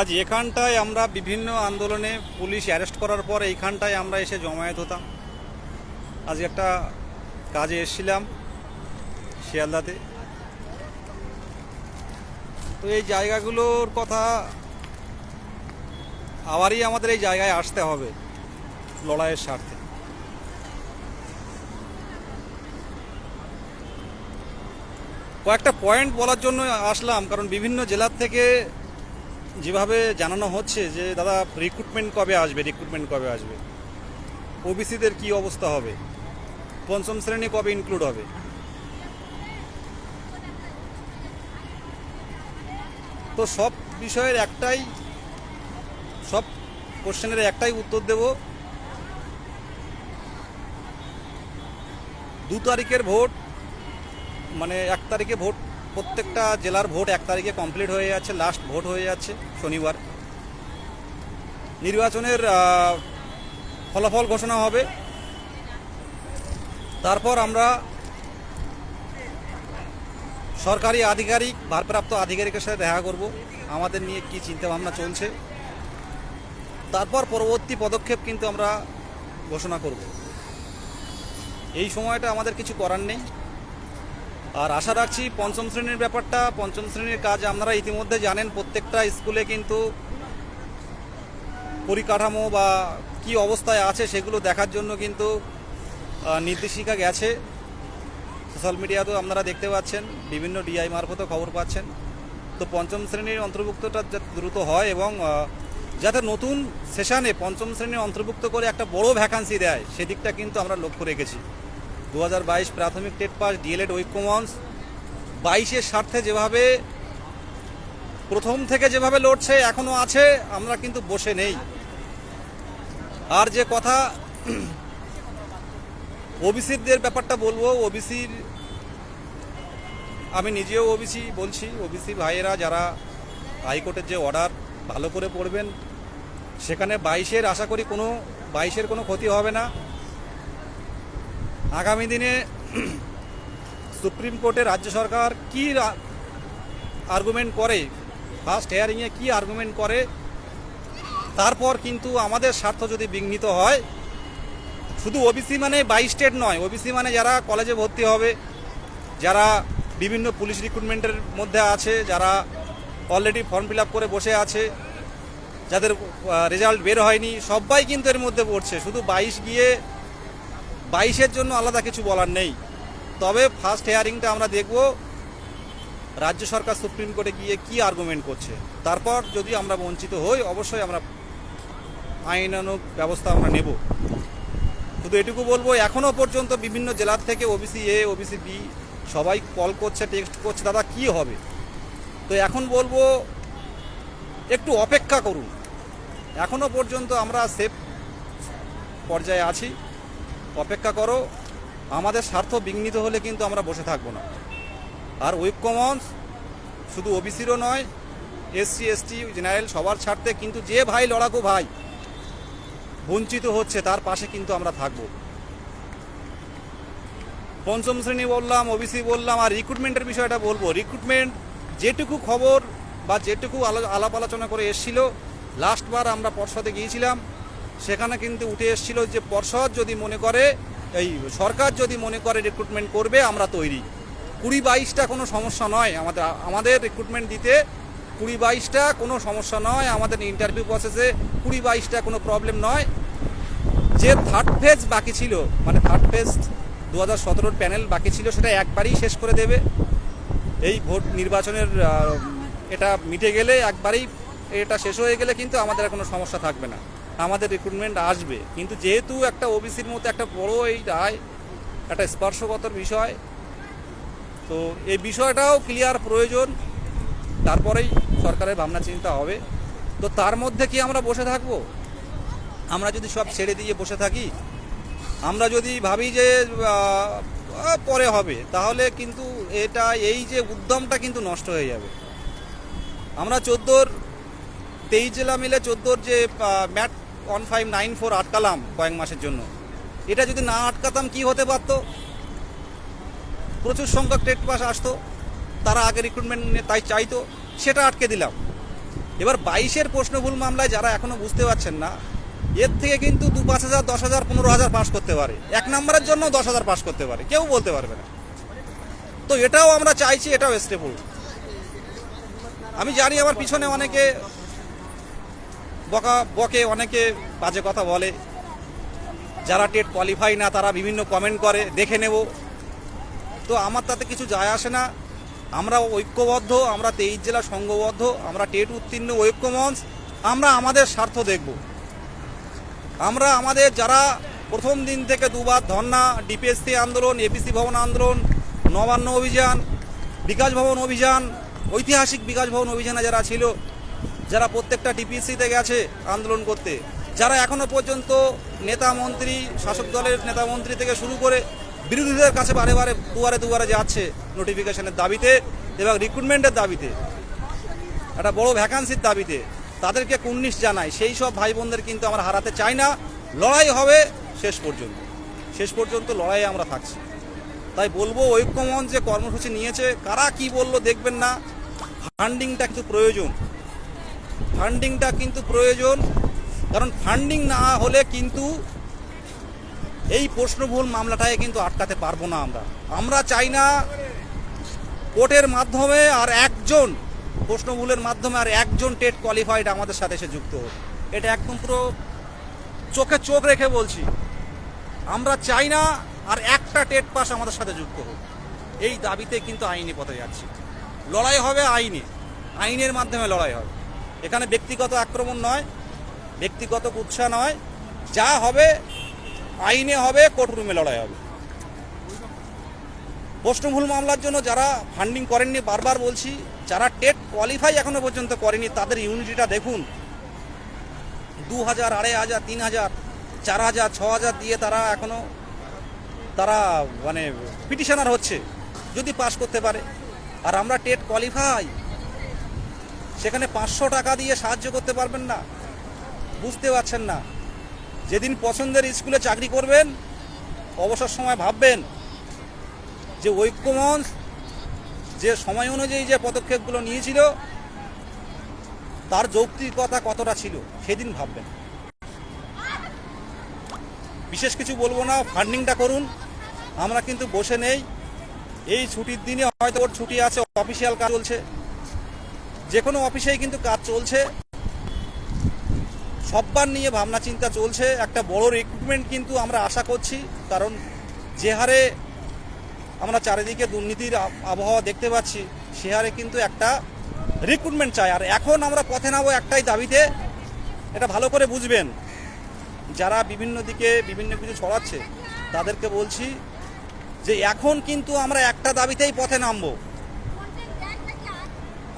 আজ এখানটায় আমরা বিভিন্ন আন্দোলনে পুলিশ অ্যারেস্ট করার পর এইখানটায় আমরা এসে জমায়েত হতাম। আজ একটা কাজে এসেছিলাম শিয়ালদাতে। তো এই জায়গাগুলোর কথা আবারই আমাদের এই জায়গায় আসতে হবে লড়াইয়ের স্বার্থে। কয়েকটা পয়েন্ট বলার জন্য আসলাম, কারণ বিভিন্ন জেলার থেকে যেভাবে জানানো হচ্ছে যে, দাদা রিক্রুটমেন্ট কবে আসবে? রিক্রুটমেন্ট কবে আসবে? ওবিসিদের কি অবস্থা হবে? পঞ্চম শ্রেণি কবে ইনক্লুড হবে? তো সব বিষয়ের একটাই, সব কোশ্চেনের একটাই উত্তর দেব। দু তারিখের ভোট মানে এক তারিখে ভোট, প্রত্যেকটা জেলার ভোট এক তারিখে কমপ্লিট হয়ে যাচ্ছে লাস্ট ভোট হয়ে যাচ্ছে শনিবার। নির্বাচনের ফলাফল ঘোষণা হবে। তারপর আমরা সরকারি আধিকারিক, ভারপ্রাপ্ত আধিকারিকের সাথে দেখা করব, আমাদের নিয়ে কি চিন্তা ভাবনা চলছে। তারপর পরবর্তী পদক্ষেপ কিন্তু আমরা ঘোষণা করব। এই সময়টা আমাদের কিছু করার নেই। আর আশা রাখছি পঞ্চম শ্রেণির ব্যাপারটা, পঞ্চম শ্রেণির কাজ আপনারা ইতিমধ্যে জানেন, প্রত্যেকটা স্কুলে কিন্তু পরিকাঠামো বা কি অবস্থায় আছে সেগুলো দেখার জন্য কিন্তু নির্দেশিকা গেছে। সোশ্যাল মিডিয়াতেও আপনারা দেখতে পাচ্ছেন, বিভিন্ন ডিআই মারফতও খবর পাচ্ছেন। তো পঞ্চম শ্রেণির অন্তর্ভুক্তটা যাতে দ্রুত হয় এবং যাতে নতুন সেশানে পঞ্চম শ্রেণির অন্তর্ভুক্ত করে একটা বড় ভ্যাকান্সি দেয়, সেদিকটা কিন্তু আমরা লক্ষ্য রেখেছি। দু হাজার বাইশ প্রাথমিক টেট পাস ডিএলএড ঐক্যমঞ্চ বাইশের স্বার্থে যেভাবে, প্রথম থেকে যেভাবে লড়ছে, এখনও আছে, আমরা কিন্তু বসে নেই। আর যে কথা ওবিসিদের ব্যাপারটা বলব, ওবিসির, আমি নিজেও ওবিসি বলছি, ওবিসি ভাইয়েরা যারা হাইকোর্টের যে অর্ডার ভালো করে পড়বেন, সেখানে বাইশের, আশা করি কোনো বাইশের কোনো ক্ষতি হবে না। আগামী দিনে সুপ্রিম কোর্টে রাজ্য সরকার কি আর্গুমেন্ট করে ফার্স্ট হেয়ারিংয়ে কি আর্গুমেন্ট করে, তারপর কিন্তু আমাদের স্বার্থ যদি বিঘ্নিত হয় শুধু ওবিসি মানে বাই স্টেট নয় ওবিসি মানে যারা কলেজে ভর্তি হবে, যারা বিভিন্ন পুলিশ রিক্রুটমেন্টের মধ্যে আছে, যারা অলরেডি ফর্ম ফিল করে বসে আছে, যাদের রেজাল্ট বের হয়নি, সবাই কিন্তু এর মধ্যে পড়ছে। শুধু বাইশ গিয়ে বাইশের জন্য আলাদা কিছু বলার নেই। তবে ফার্স্ট হেয়ারিংটা আমরা দেখব, রাজ্য সরকার সুপ্রিম কোর্টে গিয়ে কি আর্গুমেন্ট করছে। তারপর যদি আমরা বঞ্চিত হই, অবশ্যই আমরা আইনানুগ ব্যবস্থা আমরা নেব। শুধু এটুকু বলব, এখনও পর্যন্ত বিভিন্ন জেলার থেকে ওবিসি এ ওবিসি বি সবাই কল করছে টেক্সট করছে, দাদা কি হবে? তো এখন বলব, একটু অপেক্ষা করুন। এখনও পর্যন্ত আমরা সেফ পর্যায়ে আছি। অপেক্ষা করো, আমাদের স্বার্থ বিঘ্নিত হলে কিন্তু আমরা বসে থাকব না। আর ঐক্যমঞ্চ শুধু ওবিসিরও নয় এসসি এসটি জেনারেল সবার স্বার্থে, কিন্তু যে ভাই লড়াকু ভাই বঞ্চিত হচ্ছে, তার পাশে কিন্তু আমরা থাকব। পঞ্চম শ্রেণি বললাম, ওবিসি বললাম, আর রিক্রুটমেন্টের বিষয়টা বলব। রিক্রুটমেন্ট যেটুকু খবর বা যেটুকু আলো- আলাপ আলোচনা করে এসছিল লাস্টবার আমরা পর্ষদে গিয়েছিলাম, সেখানে কিন্তু উঠে এসেছিল যে পর্ষদ যদি মনে করে, এই সরকার যদি মনে করে রিক্রুটমেন্ট করবে, আমরা তৈরি। কুড়ি বাইশটা কোনো সমস্যা নয়, আমাদের আমাদের রিক্রুটমেন্ট দিতে কুড়ি বাইশটা কোনো সমস্যা নয়। আমাদের ইন্টারভিউ প্রসেসে কুড়ি বাইশটা কোনো প্রবলেম নয়। যে থার্ড ফেজ বাকি ছিল মানে থার্ড ফেজ দু হাজার সতেরোর প্যানেল বাকি ছিল, সেটা একবারই শেষ করে দেবে। এই ভোট নির্বাচনের এটা মিটে গেলে একবারেই এটা শেষ হয়ে গেলে কিন্তু আমাদের কোনো সমস্যা থাকবে না। আমাদের রিক্রুটমেন্ট আসবে। কিন্তু যেহেতু একটা ওবিসির মতো একটা বড় এই রায়, একটা স্পর্শগতর বিষয়, তো এই বিষয়টাও ক্লিয়ার প্রয়োজন। তারপরেই সরকারের ভাবনা চিন্তা হবে। তো তার মধ্যে কি আমরা বসে থাকব? আমরা যদি সব ছেড়ে দিয়ে বসে থাকি, আমরা যদি ভাবি যে পরে হবে, তাহলে কিন্তু এটা, এই যে উদ্যমটা কিন্তু নষ্ট হয়ে যাবে। আমরা চোদ্দোর, তেইশ জেলা মিলে চোদ্দোর যে ম্যাট ওয়ান ফাইভ নাইন ফোর আটকালাম কয়েক মাসের জন্য, এটা যদি না আটকাতাম কি হতে পারতো? প্রচুর সংখ্যক টেট পাস আসতো। তারা আগে রিক্রুটমেন্ট নিয়ে তাই চাইতো, সেটা আটকে দিলাম। এবার বাইশের প্রশ্নভুল মামলায় যারা এখনও বুঝতে পারছেন না, এর থেকে কিন্তু দু পাঁচ হাজার, দশ হাজার, পনেরো হাজার পাস করতে পারে। এক নম্বরের জন্য দশ হাজার পাস করতে পারে, কেউ বলতে পারবে না। তো এটাও আমরা চাইছি, এটাও স্টেবল আমি জানি আমার পিছনে অনেকে বকা, বকে, অনেকে বাজে কথা বলে। যারা টেট কোয়ালিফাই না, তারা বিভিন্ন কমেন্ট করে, দেখে নেব। তো আমার তাতে কিছু যায় আসে না। আমরা ঐক্যবদ্ধ, আমরা তেইশ জেলা সংঘবদ্ধ, আমরা টেট উত্তীর্ণ ঐক্যমঞ্চ, আমরা আমাদের স্বার্থ দেখব। আমরা আমাদের যারা প্রথম দিন থেকে দুবার ধর্না ডিপিএসসি আন্দোলন, এপিসি ভবন আন্দোলন, নবান্ন অভিযান, বিকাশ ভবন অভিযান, ঐতিহাসিক বিকাশ ভবন অভিযানে যারা ছিল, যারা প্রত্যেকটা ডিপিএসসিতে গেছে আন্দোলন করতে, যারা এখনও পর্যন্ত নেতা মন্ত্রী, শাসক দলের নেতা মন্ত্রী থেকে শুরু করে বিরোধীদের কাছে বারে বারে দুয়ারে দুয়ারে যাচ্ছে নোটিফিকেশনের দাবিতে এবং রিক্রুটমেন্টের দাবিতে। একটা বড় ভ্যাকান্সির দাবিতে। তাদেরকে কুন্নিশ জানাই। সেই সব ভাই বোনদের কিন্তু আমরা হারাতে চাই না। লড়াই হবে শেষ পর্যন্ত। শেষ পর্যন্ত লড়াইয়ে আমরা থাকছি। তাই বলব ঐক্যমঞ্চ যে কর্মসূচি নিয়েছে, কারা কি বলল দেখবেন না। ফান্ডিংটা কিন্তু প্রয়োজন। ফান্ডিংটা কিন্তু প্রয়োজন। কারণ ফান্ডিং না হলে কিন্তু এই প্রশ্নভুল মামলাটাকে কিন্তু আটকাতে পারব না আমরা। আমরা চাই না কোর্টের মাধ্যমে আর একজন প্রশ্নভুলের মাধ্যমে আর একজন টেট কোয়ালিফাইড আমাদের সাথে এসে যুক্ত হোক। এটা একদম পুরো চোখে চোখ রেখে বলছি। আমরা চাই না আর একটা টেট পাস আমাদের সাথে যুক্ত হোক। এই দাবিতে কিন্তু আইনি পথে যাচ্ছি। লড়াই হবে আইনে। আইনের মাধ্যমে লড়াই হবে। এখানে ব্যক্তিগত আক্রমণ নয়, ব্যক্তিগত উৎসাহ নয়। যা হবে আইনে হবে কোর্টরুমে লড়াই হবে। প্রশ্নভুল মামলার জন্য যারা ফান্ডিং করেননি, বারবার বলছি, যারা টেট কোয়ালিফাই এখনও পর্যন্ত করেনি, তাদের ইউনিটিটা দেখুন। দু হাজার, আড়াই হাজার, তিন হাজার, চার হাজার, ছ হাজার দিয়ে তারা এখনও, তারা মানে পিটিশনার হচ্ছে, যদি পাশ করতে পারে। আর আমরা টেট কোয়ালিফাই সেখানে পাঁচশো টাকা দিয়ে সাহায্য করতে পারবেন না। বুঝতে পারছেন না। যেদিন পছন্দের স্কুলে চাকরি করবেন, অবসর সময় ভাববেন যে ঐক্যমঞ্চ যে সময় অনুযায়ী যে পদক্ষেপগুলো নিয়েছিল, তার যৌক্তিকতা কতটা ছিল, সেদিন ভাববেন। বিশেষ কিছু বলব না, ফান্ডিংটা করুন। আমরা কিন্তু বসে নেই। এই ছুটির দিনে হয়তো ওর ছুটি আছে, অফিসিয়াল কাজ চলছে। যে কোনো অফিসেই কিন্তু কাজ চলছে। সববার নিয়ে ভাবনা চিন্তা চলছে। একটা বড় রিক্রুটমেন্ট কিন্তু আমরা আশা করছি, কারণ যে হারে আমরা চারিদিকে দুর্নীতির আবহাওয়া দেখতে পাচ্ছি, সে হারে কিন্তু একটা রিক্রুটমেন্ট চাই। আর এখন আমরা পথে নামো একটাই দাবিতে, এটা ভালো করে বুঝবেন। যারা বিভিন্ন দিকে বিভিন্ন কিছু ছড়াচ্ছে, তাদেরকে বলছি যে এখন কিন্তু আমরা একটা দাবিতেই পথে নামবো।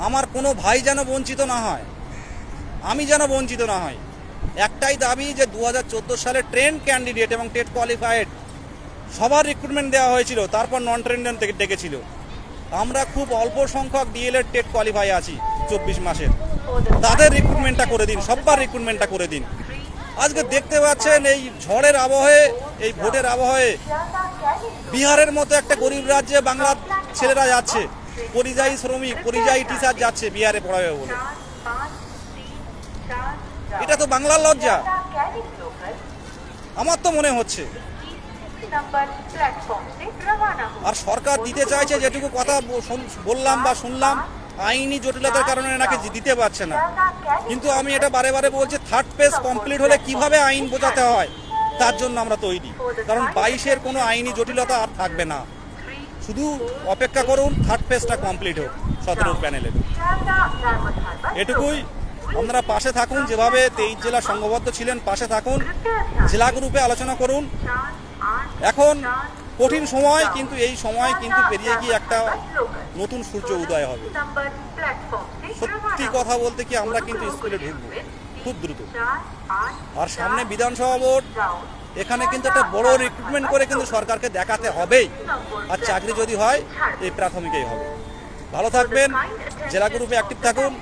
আমার কোনো ভাই যেন বঞ্চিত না হয়, আমি যেন বঞ্চিত না হয়। একটাই দাবি যে দু হাজার চোদ্দ সালে ট্রেন ক্যান্ডিডেট এবং টেট কোয়ালিফাইড সবার রিক্রুটমেন্ট দেওয়া হয়েছিল, তারপর নন ট্রেন্ডেন থেকে ডেকেছিল। আমরা খুব অল্প সংখ্যক ডিএলএড টেট কোয়ালিফাই আছি চব্বিশ মাসের। তাদের রিক্রুটমেন্টটা করে দিন, সব্বার রিক্রুটমেন্টটা করে দিন। আজকে দেখতে পাচ্ছেন এই ঝড়ের আবহে, এই ভোটের আবহে বিহারের মতো একটা গরিব রাজ্যে বাংলার ছেলেরা যাচ্ছে। পরিযায়ী শ্রমিক, পরিযায়ী টিচার যাচ্ছে বিহারে পড়াবে বলে। এটা তো বাংলার লজ্জা। আমার তো মনে হচ্ছে। আর সরকার দিতে চাইছে যেটুকু কথা বললাম বা শুনলাম আইনি জটিলতার কারণে নাকি দিতে পারছে না। কিন্তু আমি এটা বারে বারে বলছি থার্ড পেজ কমপ্লিট হলে কীভাবে আইন বোঝাতে হয় তার জন্য আমরা তৈরি। কারণ বাইশের কোনো আইনি জটিলতা আর থাকবে না। শুধু অপেক্ষা করুন থার্ড পেজটা কমপ্লিট হোক সতেরোর প্যানেলে এটুকুই। আপনারা পাশে থাকুন, যেভাবে তেইশ জেলা সংঘবদ্ধ ছিলেন, পাশে থাকুন, জেলা গ্রুপে আলোচনা করুন। এখন কঠিন সময়, কিন্তু এই সময় কিন্তু পেরিয়ে গিয়ে একটা নতুন সূর্য উদয় হবে। সত্যি কথা বলতে কি, আমরা কিন্তু স্কুলে ঢুকবো খুব দ্রুত। আর সামনে বিধানসভা ভোট, এখানে কিন্তু একটা বড় রিক্রুটমেন্ট করে কিন্তু সরকারকে দেখাতে হবেই। আর চাকরি যদি হয়, এই প্রাথমিকেই হবে। ভালো থাকবেন, জেলা গ্রুপে অ্যাক্টিভ থাকুন।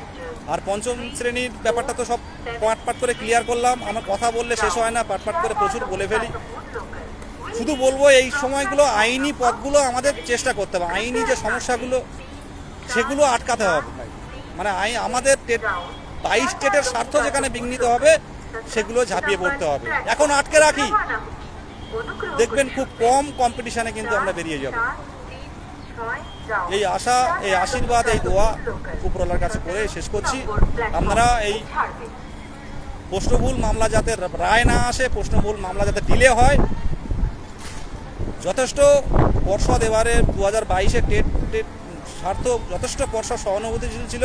আর পঞ্চম শ্রেণির ব্যাপারটা তো সব পাট পাট করে ক্লিয়ার করলাম। আমার কথা বললে শেষ হয় না, পাট পাট করে প্রচুর বলে ফেলি। শুধু বলব এই সময়গুলো আইনি পথগুলো আমাদের চেষ্টা করতে হবে। আইনি যে সমস্যাগুলো, সেগুলো আটকাতে হবে মানে আই আমাদের বাইশ স্টেটের স্বার্থ যেখানে বিঘ্নিত হবে, সেগুলো ঝাঁপিয়ে পড়তে হবে। এখন আটকে রাখি। দেখবেন খুব কম কম্পিটিশনে কিন্তু আমরা বেরিয়ে যাব। এই আশা, এই আশীর্বাদ, এই দোয়া উপরওয়ালার কাছে করে শেষ করছি। আপনারা এই প্রশ্নভুল মামলা যাতে রায় না আসে, প্রশ্নভুল মামলা যাতে ডিলে হয়, যথেষ্ট পর্ষদ এবারে দু হাজার বাইশে টেট টেট স্বার্থ যথেষ্ট পর্ষদ সহানুভূতিশীল ছিল,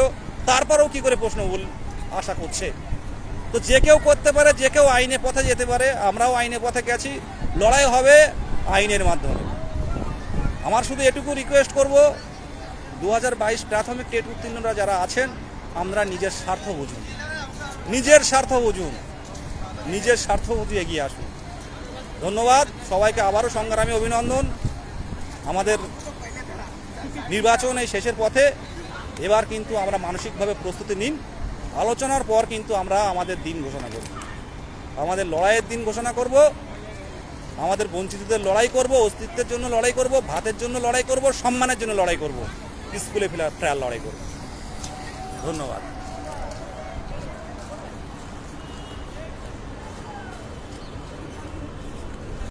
তারপরেও কি করে প্রশ্নভুল আশা করছে? তো যে কেউ করতে পারে, যে কেউ আইনের পথে যেতে পারে, আমরাও আইনের পথে গেছি, লড়াই হবে আইনের মাধ্যমে। আমার শুধু এটুকু রিকোয়েস্ট করব দু হাজার বাইশ প্রাথমিক টেট উত্তীর্ণরা যারা আছেন, আমরা নিজের স্বার্থ বুঝুন। নিজের স্বার্থ বুঝুন। নিজের স্বার্থ বুঝে এগিয়ে আসুন। ধন্যবাদ। সবাইকে আবারও সংগ্রামী অভিনন্দন। আমাদের নির্বাচন এই শেষের পথে। এবার কিন্তু আমরা মানসিকভাবে প্রস্তুতি নিন। আলোচনার পর কিন্তু আমরা আমাদের দিন ঘোষণা করব। আমাদের লড়াইয়ের দিন ঘোষণা করব। আমাদের বঞ্চিতদের লড়াই করব, অস্তিত্বের জন্য লড়াই করব, ভাতের জন্য লড়াই করব, সম্মানের জন্য লড়াই করব। স্কুলে ফেলার ফেরার লড়াই করব। ধন্যবাদ।